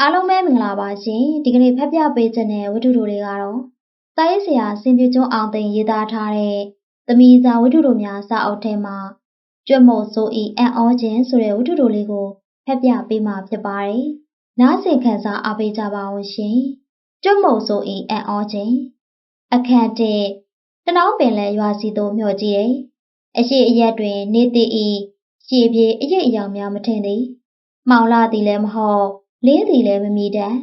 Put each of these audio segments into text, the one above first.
အားလုံးပဲမင်္ဂလာပါရှင်ဒီကနေ့ဖတ်ပြပေးခြင်းတဲ့ဝတ္ထုတို့တွေကတော့စာရေးဆရာစင်ပြကျွန်းအောင်သိန်းရေးသားထားတဲ့သမီးစာဝတ္ထုတို့များစာအုပ်ထဲမှာကြွတ်မို့ဆိုဤအံ့ဩခြင်းဆိုတဲ့ဝတ္ထုတို့လေးကိုဖတ်ပြပေးမှာဖြစ်ပါတယ်နားဆင်ခံစားအားပေးကြပါဦးရှင်ကြွတ်မို့ဆိုဤအံ့ဩခြင်းအခန့်တဲ့တနောင်းပင်လဲရွာစီသို့မျှော်ကြည့်တယ်အရှိအရက်တွင် နေတည်ဤရှည်ပြေအရေးအယောင်များမထင်သည်မှောင်လာသည်လည်းမဟုတ် လင်းသည်လည်းမမီတတ်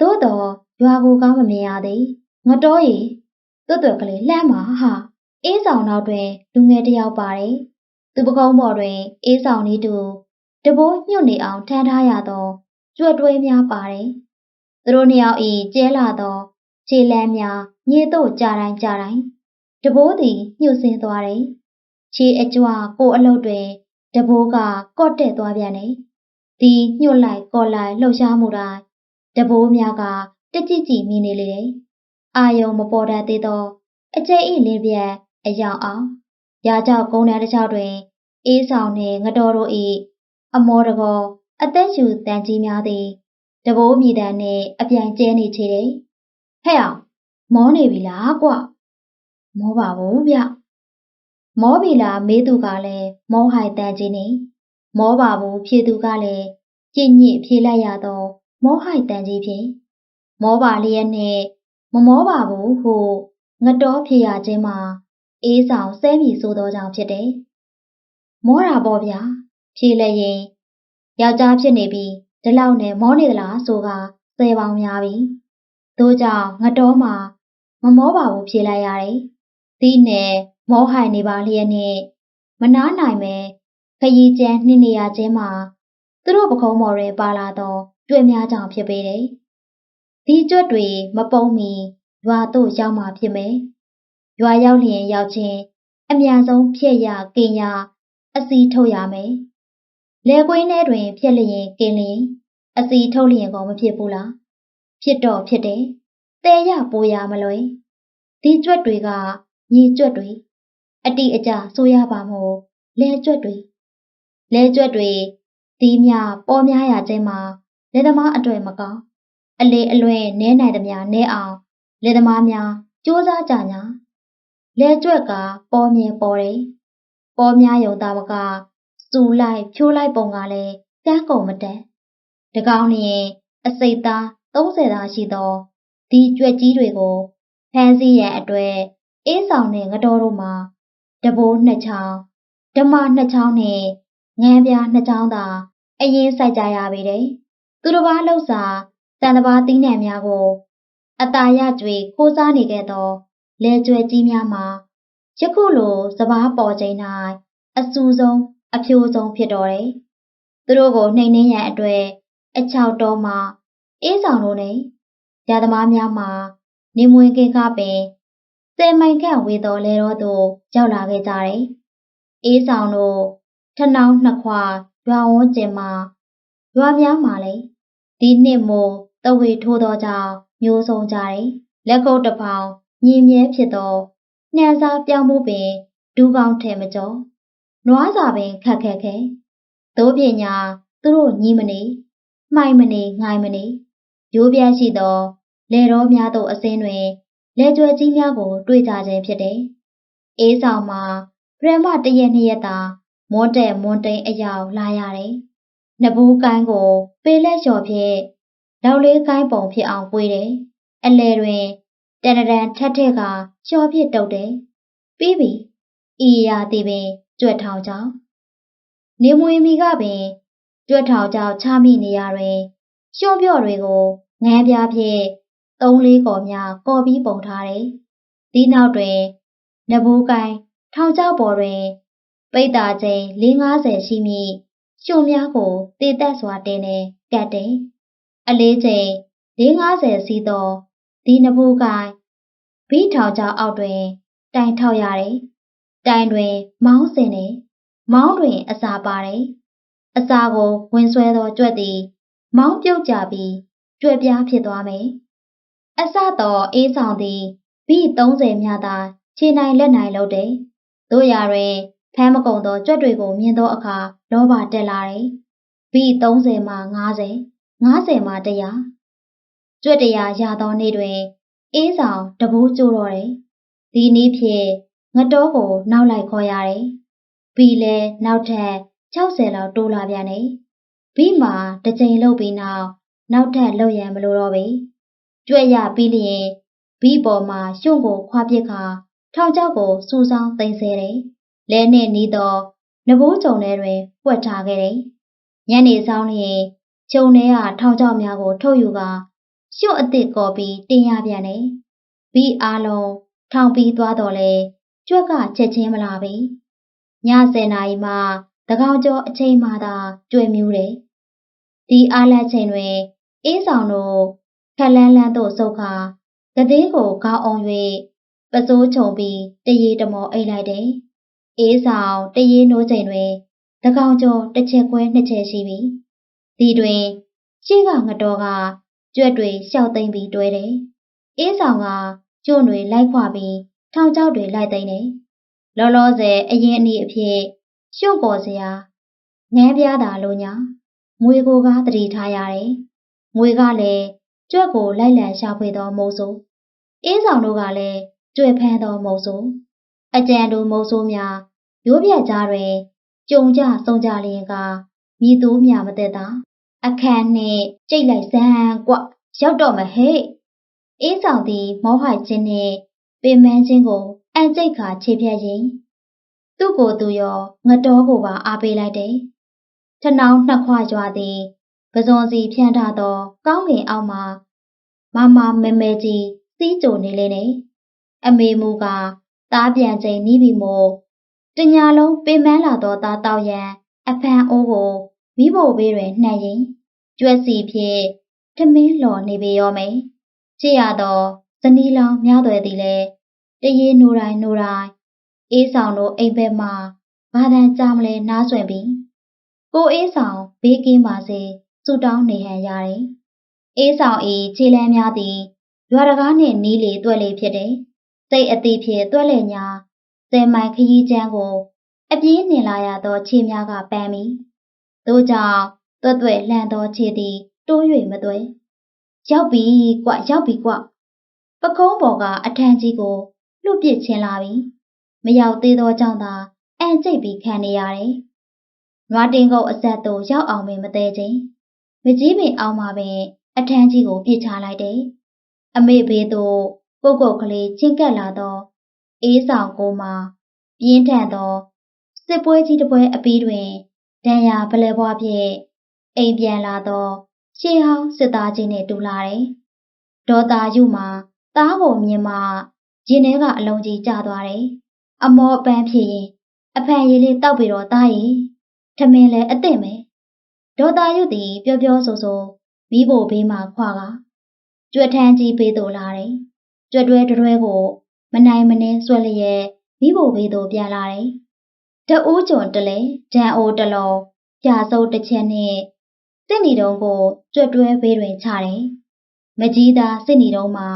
သို့တော်ရွာကိုကောင်းမမြင်ရသည်ငတော်ရီတွတ်တွက်ကလေးလှမ်းပါဟာအေးဆောင်နောက်တွင်လူငယ်တစ်ယောက်ပါတယ်သူပကုံးပေါ်တွင်အေးဆောင်လေးတူတဘိုးညှွတ်နေအောင်ထမ်းထားရသောကြွက်တွဲများပါတယ်သူတို့နှစ်ယောက်ဤကျဲလာသောခြေလမ်းများညည်တို့ကြာတိုင်းကြာတိုင်းတဘိုးသည်ညှို့ဆင်းသွားတယ်ခြေအကြွကိုအလုတ်တွင်တဘိုးကကော့တက်သွားပြန်တယ် ဒီညှို့လိုက်ကော်လိုက်လှုပ်ရှားမှုတိုင်းတဘိုးများကတကြည့်ကြည့်မိနေလေတယ်။အာယုံမပေါ်တတ်သေးသောအကျိတ်ဤလင်းပြက်အယောင်အောင်ရာကြောက်ကုန်းတန်းတစ်ချောက်တွင် အေးဆောင်နှင့်ငတော်တို့၏အမောတကောအသက်ရှူတန်ကြီးများသည်တဘိုးမြည်တမ်းနှင့်အပြိုင်ကျဲနေချေတယ်။ဟဲ့အောင်မောနေပြီလားကွ။မောပါဘူးဗျ။မောပြီလားမေးသူကလည်းမောဟိုက်တန်ကြီးနေ မောပါဘူးဖြေသူကလည်းကြည်ညစ်ဖြေလိုက်ရသောမောဟိုက်တန်ကြီးဖြင့်မောပါလျက်နှင့်မမောပါဘူးဟုငတော်ဖြေရခြင်းမှာအေးဆောင်ဆဲမိဆိုသောကြောင့်ဖြစ်တယ်။မောတာပေါ့ဗျာဖြေလည်းရင်ယောက်ျားဖြစ်နေပြီးဒီလောက်နဲ့မောနေသလားဆိုကဆယ်ပေါင်းများပြီ။သို့ကြောင့်ငတော်မှာမမောပါဘူးဖြေလိုက်ရတယ်။သီးနဲ့မောဟိုင်နေပါလျက်နဲ့မနာနိုင်ပဲ ခရီးကျန်းနှင်းနေရခြင်းမှာသူတို့ပခုံးမော်ရဲပါလာသောကြွက်များကြောင့်ဖြစ်ပေတယ်။ဒီကြွက်တွေမပုံမီရွာသို့ရောက်မှဖြစ်မယ်။ရွာရောက်လျင်ရောက်ချင်းအမြန်ဆုံးဖြည့်ရကင်ရအစီထုတ်ရမယ်။လေကွင်းထဲတွင် ဖြည့်လျင်ကင်လျင်အစီထုတ်လျင်ကောမဖြစ်ဘူးလား။ဖြစ်တော့ဖြစ်တယ်။တဲရပိုးရမလွယ်။ဒီကြွက်တွေကညီကြွက်တွေအတိအကျဆိုရပါမို့လဲကြွက်တွေ လဲကြွက်တွေသီးများပေါ်များရခြင်းမှာလက်သမားအတွေ့မကောင်းအလေအလွဲနဲနိုင်သမျှနဲအောင်လက်သမားများစူးစမ်းကြညာလဲကြွက်ကပေါ်မြင်ပေါ်တယ်ပေါ်များယုံသားမကစူလိုက်ဖြိုးလိုက်ပုံကလည်းကန်းကုန်မတက်တကောင်းလျင်အစိတ်သား30သားရှိသောဒီကြွက်ကြီးတွေကိုဖမ်းဆီးရန်အတွက်အေးဆောင်တဲ့ငတော်တို့မှာတဘိုးနှစ်ချောင်းဓမ္မနှစ်ချောင်းနဲ့ ငန်းပြားနှစ်ချောင်းသာအရင်စိုက်ကြရပေတယ်။သူတစ်ပါးလှုပ်စာတန်တပါးတီးနှံများကိုအတာရကြွေခိုးစားနေခဲ့သောလဲကျွဲကြီးများမှာယခုလိုစပားပေါ်ချိန်၌အဆူဆုံးအဖြိုးဆုံးဖြစ်တော်တယ်။သူတို့ကိုနှိမ်နှင်းရန်အတွက်အချောက်တော်မှာအေးဆောင်တို့နဲ့ရာသမားများမှာနေမွေကင်းကားပင်စဲမိုင်ခန့်ဝေတော်လဲတော်သို့ရောက်လာခဲ့ကြတယ်။အေးဆောင်တို့ ထနှောင်းနှစ်ခွရွာဝန်းကျင်မှာရွာများမှာလည်းဒီနှစ်မို့တဝေထိုးသောကြောင့်မျိုးစုံကြတယ်လက်ကုပ်တစ်ပေါင်ညင်မြဲဖြစ်သောနှံစားပြောင်းမှုပင်ဒူးကောင်းထဲမကျော်နွားစာပင်ခက်ခက်ခဲသို့ပညာသူတို့ညီမနေမှိုင်မနေငိုင်မနေရိုးပြရှိသောလေတော်များသို့အစင်းတွင်လေကြွယ်ကြီးများကို တွေ့ကြခြင်းဖြစ်တယ်အေးဆောင်မှာဗရမတရက်နှစ်ရက်သာ မွန်းတဲ့မွန်းတိန်အယောင်လာရတယ်။နဘူးကိုင်းကိုပေးလက်လျှော်ဖြင့်လောက်လေးကိုင်းပုံဖြစ်အောင်ပွေးတယ်။အလဲတွင်တန်တန်ထက်ထက်ကလျှော်ဖြစ်တုတ်တယ်။ပြီးပြီ။ဤရာသည်ပင်ကြွက်ထောင်ကြောင့်နေမွေမီကပင်ကြွက်ထောင်ကြောင့်ချမိနေရတွင်ရှုံပြော့တွေကိုငန်းပြားဖြင့်သုံးလေးကော်များကော်ပြီးပုံထားတယ်။ဒီနောက်တွင်နဘူးကိုင်းထောင်ကျောက်ပေါ်တွင် ပိတ်တာချိန်450ရှိမိရှင်များကိုတည်သက်စွာတင်းနေကတ်တယ်အလေးချိန်450စီးသောဒီနဘူးကိုင်းဘိထောင်ကြောက်အောက်တွင် တိုင်ထောက်ရတယ်တိုင်တွင် မောင်းစင်နေမောင်းတွင် အစာပါတယ်အစာကို ဝင်ဆွဲသောကြွက်သည် မောင်းပြုတ်ကြပြီးကြွက်ပြားဖြစ်သွားမယ်အစတော့အေးဆောင်သည်ဘိ30မြသာခြေနိုင်လက်နိုင်လုပ်တယ်တို့ရတွင် ဖမ်းမကုန်သောကြွက်တွေကိုမြင်သောအခါလောဘတက်လာတယ်။ဘီ30မှ50 90မှာ100ကြွက်တရားရသောနေ့တွင်အေးဆောင်တဘိုးကျိုးတော့တယ်ဒီနည်းဖြင့်ငတောကိုနောက်လိုက်ခေါ်ရတယ်ပြီးလဲနောက်ထပ်60လောက်တိုးလာပြန်တယ်ပြီးမှတစ်ချိန်လုပ်ပြီးနောက်နောက်ထပ်လုပ်ရန်မလိုတော့ပေကြွက်ရပြီးလျင်ဘီပေါ်မှာရှုံကိုခွာပစ်ခါထောင်ချောက်ကိုစူဆောင်းသိမ်းဆဲတယ် လဲနှင့်နီးသောနဘိုးကြုံထဲတွင်ပွက်ထားခဲ့တယ်ညနေဆောင်လျင်ကျုံထဲကထောင်ချောက်များကိုထုတ်ယူကာရှုပ်အစ်စ်ကော်ပြီးတင်ရပြန်တယ်။ပြီးအားလုံးထောင်ပြီးသွားတော့လေကြွက်ကချက်ချင်းမလာပြီ။ည10နာရီမှတကောင်ကျော်အချိန်မှသာကြွယ်မြူးတယ်။ဒီအားလက်ချိန်တွင်အေးဆောင်တို့ခက်လန်းလန်းသို့စုပ်ခါကသေးကိုခေါင်းအောင်၍ပစိုးချုံပြီးတရေတမောအိတ်လိုက်တယ်။ အေးဆောင်တရေနိုးချိန်တွင်တကောင်ကျော်တစ်ချက်ခွဲနှစ်ချက်ရှိပြီ။ဒီတွင်ရှေ့ကငတော်ကကြွက်တွေရှောက်သိမ့်ပြီးတွဲတယ်။အေးဆောင်ကကျွန်းတွေလိုက်ခွာပြီးထောင်ချောက်တွေလိုက်သိမ့်တယ်။လောလောဆယ်အရင်အနည်းအဖြစ်ရှုပ်ပေါ်စရာငန်းပြားတာလို့ညာငွေကိုကတတိထားရတယ်။ငွေကလည်းကြွက်ကိုလိုက်လံရှာဖွေသောမိုးဆိုးအေးဆောင်တို့ကလည်းကြွယ်ဖမ်းသောမိုးဆိုး အကြံတို့မိုးဆိုးများရိုးပြက်ကြားတွင်ကြုံကြစုံကြလျင်ကမြည်သူမြမသက်တာအခန်းနှင့်ကြိတ်လိုက်စမ်းကွရောက်တော့မဟဲ့အေးဆောင်သည်မောဟခြင်းနှင့်ပင်မန်းခြင်းကိုအန်ကြိတ်ခါခြေဖြတ်ရင်သူ့ကိုယ်သူရောငတော်ကိုပါအားပေးလိုက်တယ်ထနောင်းနှစ်ခွရွာသည်ပဇွန်စီဖြန့်ထားသော ကောင်းကင်အောက်မှာမမမဲမဲကြီးစီးကြိုနေလေနေအမေမူက သားပြန်ချိန်နီးပြီမို့တညာလုံးပင်မန်းလာသောသားတောက်ရန်အဖန်အိုးကိုမိဖို့ဘေးတွင်နှံ့ရင်ကျွဲစီဖြင့်ထမင်းလှော်နေပေရောမယ်ချစ်ရသောဇနီးလောင်များသွဲသည်လည်းတရေနိုတိုင်းနိုတိုင်းအေးဆောင်တို့အိမ်ဘက်မှဘာတန်ကြမလဲနားဆွင့်ပြီးကိုအေးဆောင်ဘေးကင်းပါစေဆူတောင်းနေဟန်ရတယ်အေးဆောင်ဤခြေလမ်းများသည်ရွာတကားနှင့်နီးလေတွက်လေဖြစ်တယ် စိတ်အသေးဖြင့်တွက်လေညာဆယ်မိုင်ခရီးချမ်းကို အပြေးနှင်လာရသောခြေများကပန်းပြီးသို့ကြောင့်သွက်သွက်လှန်သောခြေသည်တိုး၍မသွဲရောက်ပြီကွရောက်ပြီကွပကုံးပေါ်ကအထန်းကြီးကိုလွတ်ပစ်ချင်းလာပြီမရောက်သေးသောကြောင့်သာအန်ကျိတ်ပြီးခံနေရတယ်နွားတင်ကုတ်အဆက်သို့ရောက်အောင်ပင်မသေးချင်းမကြီးပင်အောင်မှာပင်အထန်းကြီးကိုပြစ်ချလိုက်တယ်အမေဘေးသို့ ကိုကုတ်ကလေးချင်းကပ်လာသော အေးဆောင်ကိုမှပြင်းထန်သောစစ်ပွဲကြီးတစ်ပွဲအပြီးတွင်ဒဏ်ရာပလဲပွားဖြင့်အိမ်ပြန်လာသောရှေးဟောင်းစစ်သားကြီးနဲ့တူလာတယ်။ဒေါ်တာယုမှာသားကိုမြင်မှရင်ထဲကအလုံးကြီးကျသွားတယ်။အမောပန်းဖြစ်ရင်အဖန်ရည်လေးတောက်ပြီးတော့သားရင်ထမင်းလည်းအသင့်ပဲ။ဒေါ်တာယုသည်ပြောပြောဆိုဆိုမိဖို့ဘေးမှာခွာကကြွက်ထန်းကြီးပေးသို့လာတယ်။ ကြွက်တွဲတွဲကိုမနိုင်မနှင်းဆွဲလျက်မိဖို့ဘေးသို့ပြန်လာတယ်။တအိုးကြုံတလဲဒန်အိုတလုံးပြာစုပ်တစ်ချက်နဲ့စစ်နီတုံးကိုကြွက်တွဲဘေးတွင်ချတယ်။မကြီးသားစစ်နီတုံးမှာ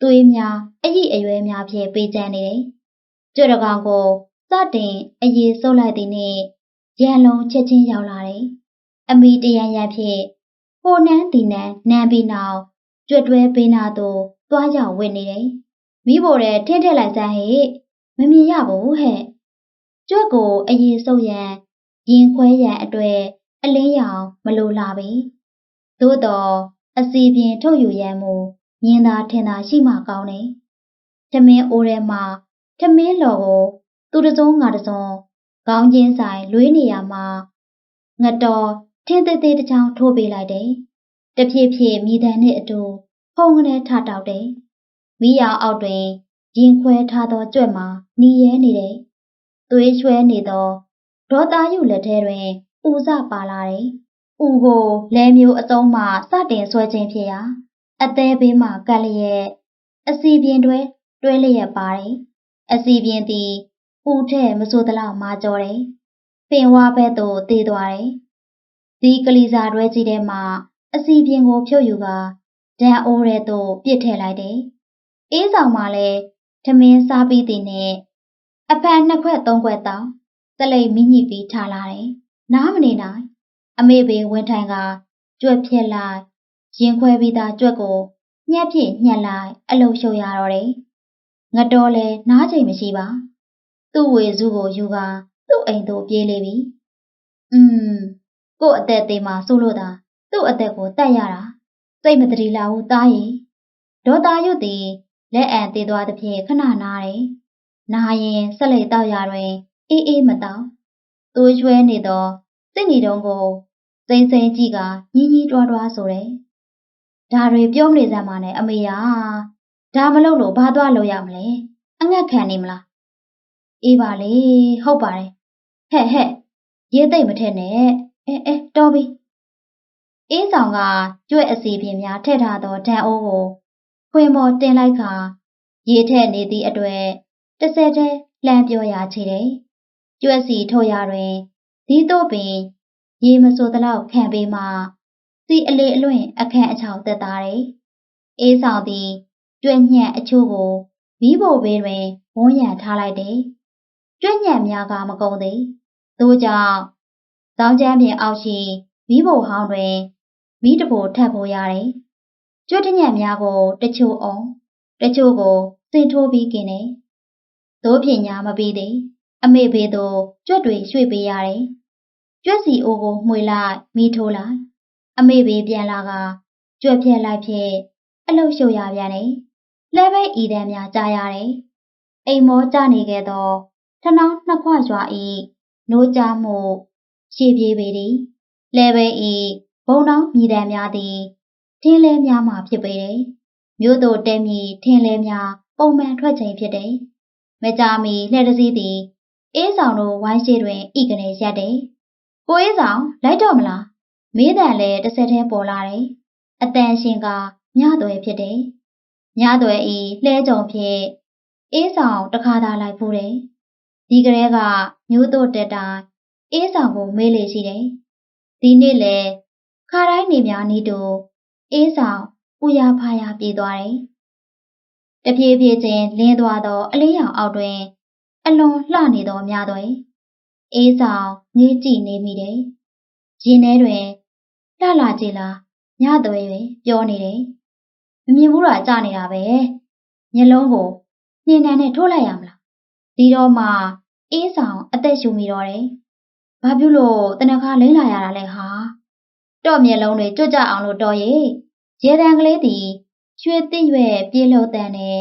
သွေးများအရည်အရွယ်များဖြင့်ပေးကျန်နေတယ်။ကြွက်တကောင်ကိုစတင်အရေးဆုပ်လိုက်သည်နှင့်ရန်လုံးချက်ချင်းရောက်လာတယ်။အမီတရန်ရန်ဖြင့်ဟိုနန်းဒီနန်းနန်းပြီးနောက်ကြွက်တွဲပေးနာသို့ သွားရောက်ဝင်နေတယ်။မိဖို့တဲ့ထင်းထက်လိုက်စမ်းဟဲ့မမြင်ရဘူးဟဲ့။ကြွက်ကိုအရေးဆုပ်ရန်ရင်ခွဲရန်အတွက်အလင်းရောင်မလိုလာပေ။သို့တော့အစီပြင်ထုတ်ယူရန်မူမြင်သာထင်သာရှိမှကောင်းတယ်။ထမင်းအိုးထဲမှာထမင်းလော်ကိုသူတစုံငါတစုံခေါင်းချင်းဆိုင်လွေးနေရမှာငတော်ထင်းသေးသေးတစ်ချောင်းထိုးပေးလိုက်တယ်။တဖြည်းဖြည်းမိတန်နဲ့အတူ ဖုံကနေထတောက်တယ်။မိရောင်အောက်တွင်ရင်ခွဲထားသောကြွက်မှာနီးရဲနေတယ်။သွေးချွဲနေသောဒေါ်သားယူလက်ထဲတွင်ဥစပါလာတယ်။ဥကိုလဲမျိုးအစုံးမှစတင်ဆွဲခြင်းဖြစ်ရာအသေးဘေးမှကပ်လျက်အစီပြင်းတွဲတွဲလျက်ပါတယ်။အစီပြင်းသည်ဥထဲမဆိုးသလောက်မာကြောတယ်။ပင်ဝါဘက်သို့တည်သွားတယ်။ဒီကလေးစားတွဲကြီးထဲမှာအစီပြင်းကိုဖြုတ်ယူကာ ဒန်အိုးထဲသို့ပစ်ထည့်လိုက်တယ်။အေးဆောင်မှလည်းထမင်းစားပြီးသည်နဲ့အဖန်နှစ်ခွက်သုံးခွက်တောင်းတလိမ့်မိညိပြီးထားလာတယ်။နားမနေနိုင်အမေပင်ဝင်ထိုင်ကကြွက်ဖြစ်လိုက်ရင်ခွဲပြီးသားကြွက်ကိုညှက်ဖြစ်ညှက်လိုက်အလုရှုပ်ရတော့တယ်ငတော်လဲနားချိန်မရှိပါသူ့ဝေစုကိုယူကသူ့အိမ်သို့ပြေးလေပြီอืมကို့အသက်သေးမှဆိုလို့သာသူ့အသက်ကိုတတ်ရတာ စိတ်မတရီလာဘူးတားရီဒေါ်သားရွတ်သည်လက်အံသေးသွားသည်ဖြင့်ခဏနားတယ်နာရင်ဆက်လက်တောက်ရတွင်အေးအေးမတောက်သွေးရွှဲနေသောစိတ်နေတုံးကိုစိမ့်စိမ့်ကြည့်ကညင်းကြီးတွားတွားဆိုတယ်ဒါတွေပြောမနေစမ်းပါနဲ့အမေယာဒါမလုပ်လို့ဘာသွားလို့ရမလဲအငတ်ခံနေမလားအေးပါလေဟုတ်ပါတယ်ဟဲ့ဟဲ့ရေးသိမ့်မထက်နဲ့အဲအဲတော်ပြီ အေးဆောင်ကကျွဲ့အစီပြင်များထည့်ထားသောဓာတ်အိုးကိုခွင်ပေါ်တင်လိုက်ခါရေထက်နေသည့်အတွေ့တစ်ဆက်တည်းလှမ်းပြောရချေတယ်ကျွဲ့စီထိုးရတွင်ဒီတော့ပင်ရေမဆိုသလောက်ခံပေးမှစီအလေအလွင့်အခန့်အချောင်တက်သားတယ်အေးဆောင်သည်ကျွဲ့ညံ့အချို့ကိုမီးပိုဘေးတွင်ဝန်းရံထားလိုက်တယ်ကျွဲ့ညံ့များကမကုန်သေးသို့ကြောင့်တောင်းကျမ်းပြင်အောက်ရှိမီးပိုဟောင်းတွင် မီးတပိုထပ်ဖို့ရတယ်။ကျွတ်တညံ့များကိုတချို့အောင်တချို့ကိုစင်ထိုးပြီးกินတယ်။သို့ဖြင့်ညာမပြီးသေးအမေဘေးသို့ကျွတ်တွေရွှေ့ပေးရတယ်။ကျွတ်စီအိုးကိုမှွေလိုက်မီးထိုးလိုက်အမေဘေးပြန်လာကကျွတ်ဖြက်လိုက်ဖြင့်အလုတ်ရှုပ်ရပြန်တယ်။လဲပဲဤတန်းများကြားရတယ်။အိမ်မောကြနေခဲ့သောထနောင်းနှစ်ခွရွာဤနိုးကြမှုရှေ့ပြေးပေသည်လဲပဲဤ ဘုံတော်မြည်တမ်းများသည်ထင်းလဲများမှဖြစ်ပေတယ်မြို့သို့တဲမြည်ထင်းလဲများပုံမှန်ထွက်ချိန်ဖြစ်တယ်မကြမီလှဲ့တစည်းသည်အေးဆောင်တို့ဝိုင်းရှိတွင်ဤကနေရက်တယ်ကိုအေးဆောင်လိုက်တော့မလားမေးတန်လဲတစ်ဆက်တည်းပေါ်လာတယ်အတန်ရှင်ကညသွဲဖြစ်တယ်ညသွဲဤလှဲကြုံဖြင့်အေးဆောင်တခါသာလိုက်ဖူးတယ်ဒီကလေးကမျိုးတို့တက်တိုင်းအေးဆောင်ကိုမေးလေရှိတယ်။ဒီနေ့လေ ခါတိုင်းနေများနီးတူအေးဆောင်ပူရဖာရပြေးသွားတယ်။တပြေးပြေးချင်းလင်းသွားသော အလေးရောင်အောက်တွင် အလွန်လှနေသောများသွဲအေးဆောင်ငေးကြည့်နေမိတယ်။ရင်ထဲတွင်လှလာကြည်လားညသွဲပဲပြောနေတယ်။မမြင်ဘူးတော့ကြာနေတာပဲ။မျက်လုံးကိုညင်နှံနဲ့ထိုးလိုက်ရမလား။ဒီတော့မှအေးဆောင်အသက်ရှူမိတော့တယ်။ဘာဖြစ်လို့တနခါလိမ့်လာရတာလဲဟာ။ တော့မျက်လုံးတွေကြွကြအောင်လို့တော်ရဲ့။ရေတံကလေးသည်ရွှေသိရွယ်ပြေလို့တန်နဲ့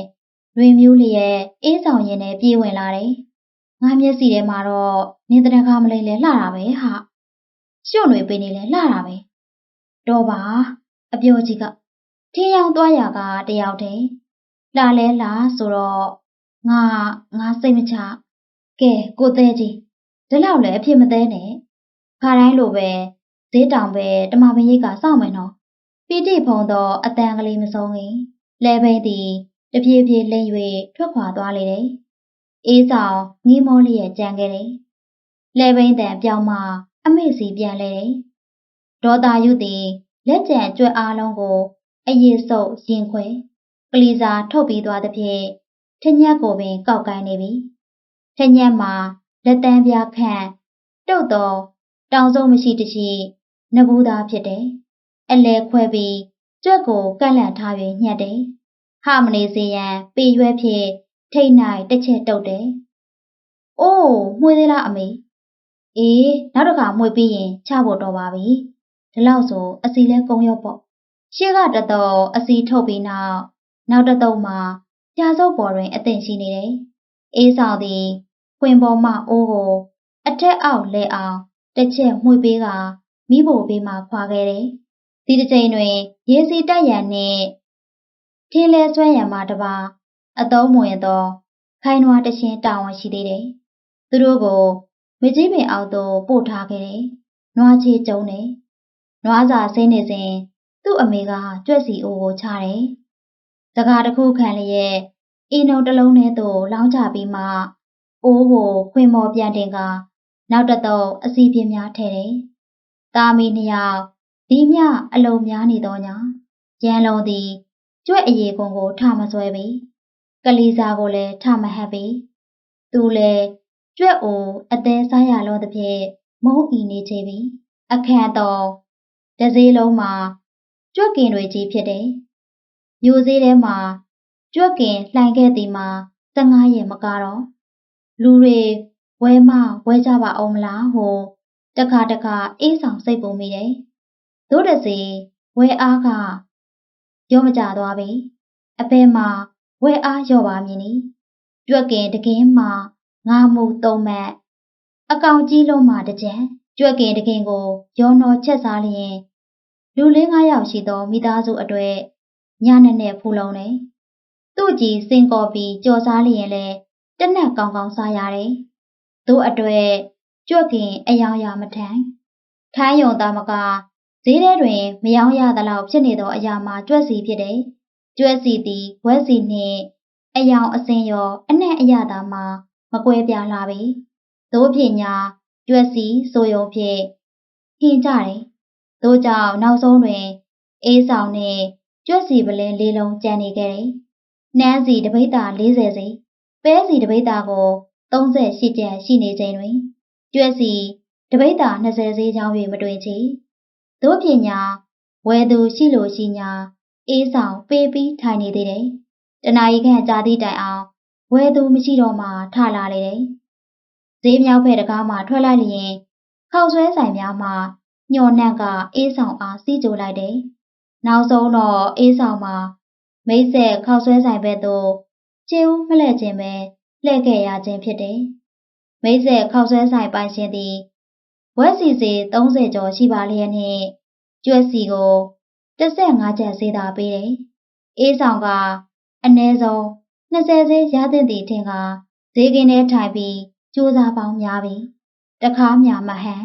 ရွေမျိုးလျက်အေးဆောင်ရင်နဲ့ပြေးဝင်လာတယ်။ငါမျက်စီထဲမှာတော့နင်းတနခါမလိမ့်လဲလှတာပဲဟာ။ရှုံ့တွေပင်နေလဲလှတာပဲ။တော့ပါအပြောကြီးကထင်းရောင်သွားရကတယောက်တည်းလှလဲလှဆိုတော့ငါငါစိတ်မချကဲကိုသေးကြီးဒီလောက်လည်းအဖြစ်မသေးနဲ့ခါတိုင်းလိုပဲ ဈေးတောင်ပဲတမပင်ရိတ်ကစောင့်မယ်နော်ပီတိဖုံသောအတန်ကလေးမဆုံးခင်လဲဘိန်းသည်တပြေးပြေးလိမ့်၍ထွက်ခွာသွားလေတယ်အေးဆောင်ငီးမောလျက်ကြံခဲ့တယ်လဲဘိန်းတန်ပြောင်းမှအမေစီပြန်လေတယ်ဒေါ်တာယုသည်လက်ကျန်ကြွက်အားလုံးကိုအရေးဆုပ်ရင်ခွဲကလေးစာထုတ်ပြီးသွားသဖြင့်ထညက်ကိုပင်ကောက်ကိုင်းနေပြီထညက်မှာလက်တန်းပြားခန့်တုတ်တော် တောင်စုံမရှိတရှိနဘူးသားဖြစ်တယ်။အလဲခွဲပြီးကြွက်ကိုကန့်လန့်ထား၍ညှက်တယ်။ဟမနေစေရန်ပေရွဲဖြင့်ထိတ်နိုင်တစ်ချက်တုတ်တယ်။အိုးမှွေသေးလားအမေ။အေးနောက်တစ်ခါမှွေပြီးရင်ချဖို့တော့ပါပြီ။ဒီလောက်ဆိုအစီလဲကုံရော့ပေါ့။ရှေ့ကတတော်အစီထုတ်ပြီးနောက်နောက်တတုံးမှာပြာစုပ်ပေါ်တွင်အသင်ရှိနေတယ်။အေးဆောင်သည်ခွင်ပေါ်မှအိုးကိုအထက်အောက်လဲအောင် တစ်ချက်မှွေပေးကမိဖို့ပေးမှခွာခဲ့တယ်။ဒီတစ်ချိန်တွင်ရေစီတက်ရန်နှင့်ထင်းလဲဆွဲရန်မှတပါအသုံးမဝင်သော ခိုင်နွားတရှင်တာဝန်ရှိသေးတယ်။သူတို့ကိုမကြီးပင်အောက်သို့ပို့ထားခဲ့တယ်။နွားချေကျုံတယ်။နွားစာဆင်းနေစဉ်သူ့အမေကကြွက်စီအိုးကိုချတယ်။စကားတစ်ခုခံလျက်အင်းုံတစ်လုံးထဲသို့လောင်းချပြီးမှအိုးကိုခွင်မော်ပြန်တင်က နောက်တတော့အစီပြင်းများထဲတယ်။တာမီနှစ်ယောက်ဒီမြအလုံးများနေတော့ညာရန်လုံးသည်ကျွဲ့အရေကုန်ကိုထမဆွဲပြီကလေးစားကိုလည်းထမဟပ်ပြီသူလည်းကျွဲ့အိုအသေးစားရလို့တဖြင့်မုံဤနေချေပြီအခန့်တော့တစည်းလုံးမှာကြွက်ကင်တွေကြီးဖြစ်တယ်။မြို့စည်းထဲမှာကြွက်ကင်လှိုင်ခဲ့သည်မှာ15ရက်မကတော့လူတွေ ဝဲမဝဲကြပါအောင်မလားဟိုတခါတခါအေးဆောင်စိတ်ပုံမိတယ်။သို့တစီဝဲအားကရောမကြသွားပြီ။အဖဲမှာဝဲအားရော့ပါမည်နီ။ကြွက်ကင်တကင်းမှာငါမှုသုံးမက်အကောင်ကြီးလုံးမှာတကြံကြွက်ကင်တကင်ကိုရောနော်ချက်စားလျင်လူလေး၅ယောက်ရှိသောမိသားစုအတွေ့ညနေနဲ့ဖူးလုံးတယ်။သူ့ကြီးစင်ကော်ပြီးကြော်စားလျင်လဲတနက်ကောင်းကောင်းစားရတယ်။ သူ့အတွေ့ကြွက်ကင်အယောင်ရမထန်။ခိုင်းယုံသားမကဈေးထဲတွင်မယောင်းရသလောက်ဖြစ်နေသောအရာမှာကြွက်စီဖြစ်တယ်။ကြွက်စီသည်ဝက်စီနှင့်အယောင်အစင်ရောအနှံ့အရသာမှာမကွဲပြားလာပြီ။သို့ဖြင့်ညာကြွက်စီဆိုယုံဖြင့်ဟင်ကြတယ်။သို့ကြောင့်နောက်ဆုံးတွင်အေးဆောင်နှင့်ကြွက်စီပလင်းလေးလုံးကျန်နေခဲ့တယ်။နှမ်းစီတပိတ်တာ40စီပဲစီတပိတ်တာကို 38ကျန်ရှိနေချိန်တွင်ကြွက်စီတပိတ်တာ20စီချောင်း၍မတွေ့ချေ။သို့ဖြင့်ညာဝဲသူရှိလို့ရှိညာအေးဆောင်ပေးပြီးထိုင်နေသေးတယ်။တနာရီခန့်ကြာသည့်တိုင်အောင်ဝဲသူမရှိတော့မှထလာလေတယ်။ဈေးမြောက်ဖက်တကားမှထွက်လိုက်လျင်ခောက်ဆွဲဆိုင်များမှညှော်နှံ့ကအေးဆောင်အားစီးကြိုလိုက်တယ်။နောက်ဆုံးတော့အေးဆောင်မှာမိတ်ဆက်ခောက်ဆွဲဆိုင်ဘက်သို့ကျေဦးမလှည့်ခြင်းပဲ လှည့်ခဲ့ရခြင်းဖြစ်တယ်။မိတ်ဆက်ခောက်ဆွဲဆိုင်ပိုင်ရှင်သည်ဝက်စီစီ30ကျော်ရှိပါလျက်နှင့်ကျွဲစီကို15ကျပ်ဈေးသာပေးတယ်။အေးဆောင်ကအနည်းဆုံး20ဈေးရသင့်သည့်ထင်ကဈေးကင်းထဲထိုင်ပြီးစူးစားပေါင်းများပြီ။တခါမြမဟန်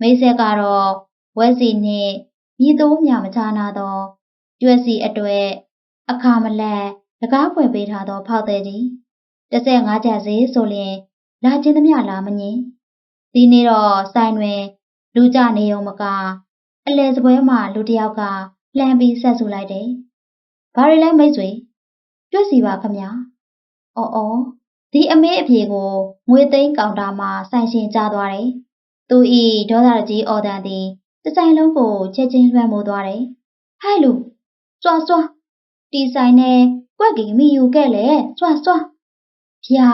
မိတ်ဆက်ကတော့ဝက်စီနှင့်မြည်တိုးမြမချနာသောကျွဲစီအတွေ့အခါမလက်တကားဖွင့်ပေးထားသောဖောက်သည်ကြီး 15ကျပ်ဈေးဆိုလျင်လာခြင်းသမျှလာမငင်းဒီနေ့တော့ဆိုင်တွင်လူကြနေုံမကအလဲစပွဲမှာလူတယောက်ကလှမ်းပြီးဆက်ဆူလိုက်တယ်။ဘာတွေလဲမိတ်ဆွေကြွစီပါခမညာ။အော်အော်ဒီအမေအဖေကိုငွေသိန်းကောင်တာမှာဆိုင်ရှင်ကြားသွားတယ်။သူဤဒေါသကြီးအော်တန်သည်တဆိုင်လုံးကိုချက်ချင်းလွှမ်းမိုးသွားတယ်။ဟဲ့လူစွာစွာတီဆိုင်နဲ့ကွက်ကီမီယူခဲ့လေစွာစွာ ဗျာ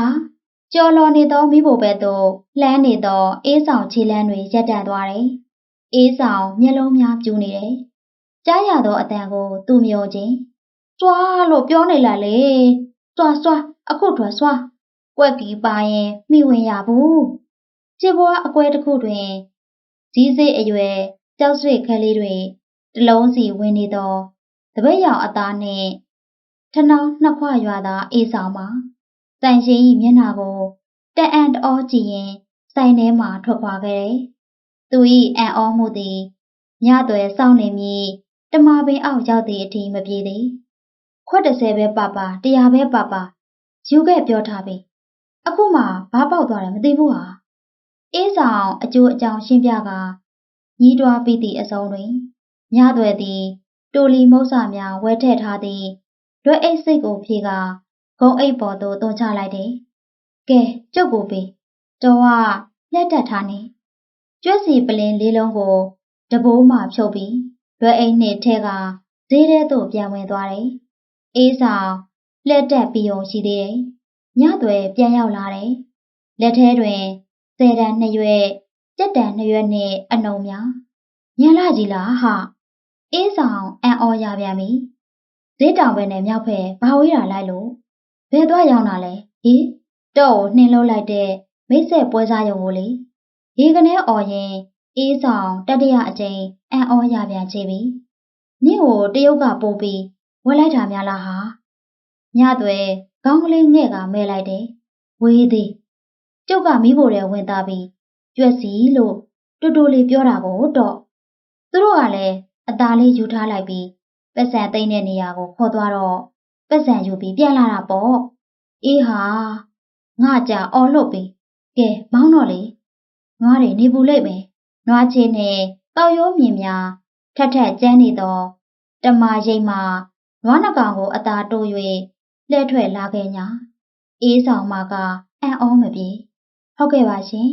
ကြော်လော်နေသောမိဖို့ဘက်သို့လှမ်းနေသောအေးဆောင်ခြေလမ်းတွေရက်တန့်သွားတယ်။အေးဆောင်မျက်လုံးများပြူနေတယ်။ကြားရသောအတန်ကိုသူမျောခြင်း။စွာလို့ပြောနေလာလေ။စွာစွာအခုထွက်စွာကွက်ကီပါရင်မိဝင်ရဘူး။ခြေဘွားအကွဲတစ်ခုတွင်ကြီးစေးအရွယ်ကြောက်ဆွေခလေးတွေတလုံးစီဝင်နေသောတပည့်ရောင်အသားနှင့်ထနောင်းနှစ်ခွရွာသာအေးဆောင်မှာ တိုင်ရှင်၏မျက်နှာကိုတအံ့တောကြည့်ရင်ဆိုင်ထဲမှထွက်ခွာခဲ့တယ်။သူ၏အံ့ဩမှုသည်ညသွယ်စောင့်နေမည်တမပင်အောက်ရောက်သည့်အထိမပြေသည်။ခွက်တစ်ဆယ်ပဲပါပါတရားပဲပါပါယူခဲ့ပြောထားပြီ။အခုမှဘာပေါက်သွားတယ်မသိဘူးဟာ။အေးဆောင်အကျိုးအကြောင်းရှင်းပြကညီးတွားပြီးသည့်အစုံတွင်ညသွယ်သည်တိုလီမုတ်စာများဝဲထည့်ထားသည့်ရွက်အိတ်စိတ်ကိုဖြေက ဂုံအိတ်ပေါ်သို့သွန်ချလိုက်တယ်။ကဲကျုပ်ကိုပေးတော်ကလက်တက်ထားနေကျွက်စီပလင်းလေးလုံးကို တဘိုးမှဖြုတ်ပြီးရွက်အိတ်နှင့်ထဲကဈေးထဲသို့ပြန်ဝင်သွားတယ်။အေးဆောင်လက်တက်ပြီးုံရှိသေးတယ်။ညသွယ်ပြန်ရောက်လာတယ်။လက်ထဲတွင်ဆယ်တန်နှစ်ရွက်ကြက်တန်နှစ်ရွက်နှင့်အနှုံများညလာကြီးလားဟာအေးဆောင်အံ့ဩရပြန်ပြီဈေးတောင်ဘက်နဲ့မြောက်ဘက်ဘာဝေးတာလိုက်လို့ဘ ယ်သွားရောက်တာလဲဟေးတော့ကိုနှင်းလုံးလိုက်တဲ့မိတ်ဆက်ပွဲစားရုံကိုလေရေကနေအော်ရင်အေးဆောင်တတရအကျိန်အံ့ဩရပြန်ချေပြီနင့်ကိုတရုတ်ကပို့ပြီးဝယ်လိုက်တာများလားဟာညသွဲခေါင်းကလေးငဲ့ကမဲလိုက်တယ်ဝေးသေးကျုပ်ကမိဖို့တဲ့ဝင်သားပြီးကြွက်စီလို့တူတူလေးပြောတာကိုတော့သူတို့ကလည်းအသားလေးယူထားလိုက်ပြီးပက်ဆန်သိမ့်တဲ့နေရာကိုခေါ်သွားတော့ ပက်ဆန်ယူပြီးပြန်လာတာပေါ့အေးဟာငါကြအော်လို့ပြီးကဲမောင်းတော့လေနွားတွေနေပူလိမ့်မယ်နွားချင်းနဲ့တောက်ရိုးမြင်များထက်ထက်ကျန်းနေတော့တမရိတ်မှာနွားနှကောင်ကိုအသာတိုး၍လှဲထွက်လာခဲ့ညာအေးဆောင်မကအံ့ဩမပြေဟုတ်ကဲ့ပါရှင်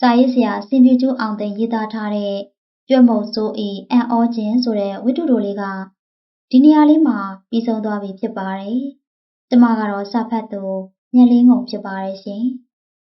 စာရေးဆရာစင်ပြကျူးအောင်သိရေးသားထားတဲ့ကြွမုံစိုးဤအံ့ဩခြင်းဆိုတဲ့ဝတ္ထုတိုလေးက ဒီနေရာလေးမှာပြီးဆုံးသွားပြီဖြစ်ပါတယ်။ကျမကတော့စာဖတ်သူညက်လေးငုံဖြစ်ပါတယ်ရှင်။